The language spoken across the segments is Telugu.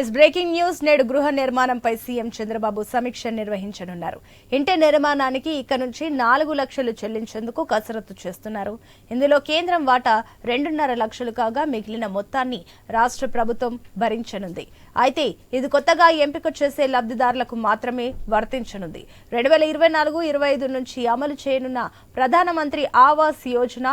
ఇస్ బ్రేకింగ్ న్యూస్ నేడు గృహ నిర్మాణంపై సీఎం చంద్రబాబు సమీక్ష నిర్వహించనున్నారు. ఇంటి నిర్మాణానికి ఇక నుంచి నాలుగు లక్షలు చెల్లించేందుకు కసరత్తు చేస్తున్నారు. ఇందులో కేంద్రం వాటా రెండున్నర లక్షలు కాగా మిగిలిన మొత్తాన్ని రాష్ట్ర ప్రభుత్వం భరించనుంది. అయితే ఇది కొత్తగా ఎంపిక చేసే లబ్ధిదారులకు మాత్రమే వర్తించనుంది. రెండు వేల ఇరవై నాలుగు ఇరవై ఐదు నుంచి అమలు చేయనున్న ప్రధానమంత్రి ఆవాస్ యోజన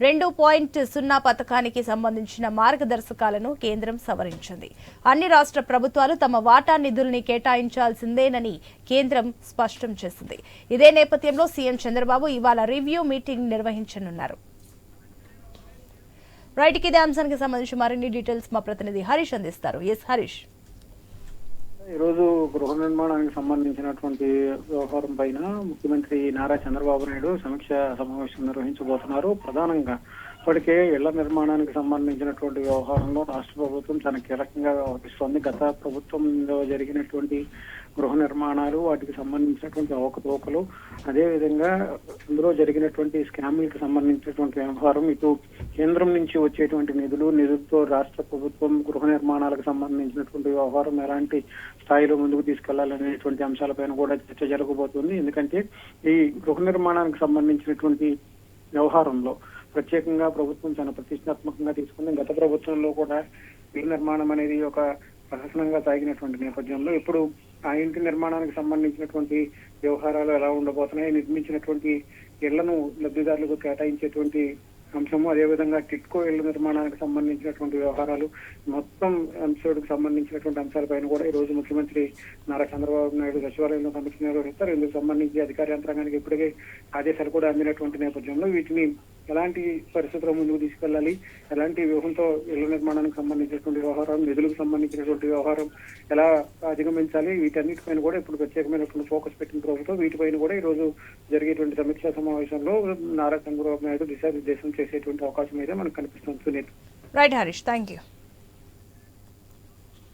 రెండు పాయింట్ సున్నా పథకానికి సంబంధించిన మార్గదర్శకాలను కేంద్రం సవరించింది. అన్ని రాష్ట్ర ప్రభుత్వాలు తమ వాటా నిధుల్ని కేటాయించాల్సిందేనని కేంద్రం స్పష్టం చేసింది. ఇదే నేపథ్యంలో సీఎం చంద్రబాబు ఇవాళ రివ్యూ మీటింగ్ నిర్వహించనున్నారు. రైట్ ఇదే అంశానికి సంబంధించి మరిన్ని డీటెయిల్స్ మా ప్రతినిధి హరీష్ అందిస్తారు. ఎస్ హరీష్. గృహ నిర్మాణానికి సంబంధించినటువంటి వ్యవహారం పైన ముఖ్యమంత్రి నారా చంద్రబాబు నాయుడు సమీక్ష సమావేశం నిర్వహించబోతున్నారు. ప్రధానంగా ఇప్పటికే ఇళ్ళ నిర్మాణానికి సంబంధించినటువంటి వ్యవహారంలో రాష్ట్ర ప్రభుత్వం చాలా కీలకంగా వ్యవహరిస్తోంది. గత ప్రభుత్వంలో జరిగినటువంటి గృహ నిర్మాణాలు వాటికి సంబంధించినటువంటి అవకతవకలు అదేవిధంగా ఇందులో జరిగినటువంటి స్కామ్లకు సంబంధించినటువంటి వ్యవహారం ఇటు కేంద్రం నుంచి వచ్చేటువంటి నిధులు నిధులతో రాష్ట్ర ప్రభుత్వం గృహ నిర్మాణాలకు సంబంధించినటువంటి వ్యవహారం ఎలాంటి స్థాయిలో ముందుకు తీసుకెళ్ళాలనేటువంటి అంశాలపైన కూడా చర్చ జరగబోతుంది. ఎందుకంటే ఈ గృహ నిర్మాణానికి సంబంధించినటువంటి వ్యవహారంలో ప్రత్యేకంగా ప్రభుత్వం చాలా ప్రతిష్టాత్మకంగా తీసుకుంది. గత ప్రభుత్వంలో కూడా ఇల్లు నిర్మాణం అనేది ఒక ప్రహసనంగా సాగినటువంటి నేపథ్యంలో ఇప్పుడు ఆ ఇంటి నిర్మాణానికి సంబంధించినటువంటి వ్యవహారాలు ఎలా ఉండబోతున్నాయి నిర్మించినటువంటి ఇళ్ళను లబ్ధిదారులకు కేటాయించేటువంటి అంశము అదేవిధంగా టిట్కో ఇళ్ళ నిర్మాణానికి సంబంధించినటువంటి వ్యవహారాలు మొత్తం అంశాలకు సంబంధించినటువంటి అంశాలపైన కూడా ఈ రోజు ముఖ్యమంత్రి నారా చంద్రబాబు నాయుడు సచివాలయంలో సమీక్ష నిర్వహిస్తారు. ఇందుకు సంబంధించి అధికార యంత్రాంగానికి ఇప్పటికే ఆదేశాలు కూడా అందినటువంటి నేపథ్యంలో వీటిని ఎలాంటి పరిస్థితుల్లో ముందుకు తీసుకెళ్ళాలి ఎలాంటి వ్యూహంతో ఇళ్ళ నిర్మాణానికి సంబంధించినటువంటి వ్యవహారం నిధులకు సంబంధించినటువంటి వ్యవహారం ఎలా అధిగమించాలి? వీటన్నిటిపైన కూడా ఇప్పుడు ప్రత్యేకమైనటువంటి ఫోకస్ పెట్టిన ప్రభుత్వం వీటిపైన కూడా ఈ రోజు జరిగేటువంటి సమీక్షా సమావేశంలో నారా చంద్రబాబు నాయుడు దిశానిర్దేశం చేసేటువంటి అవకాశం అయితే మనకు కనిపిస్తుంది. Suneeth right Harish. Thank you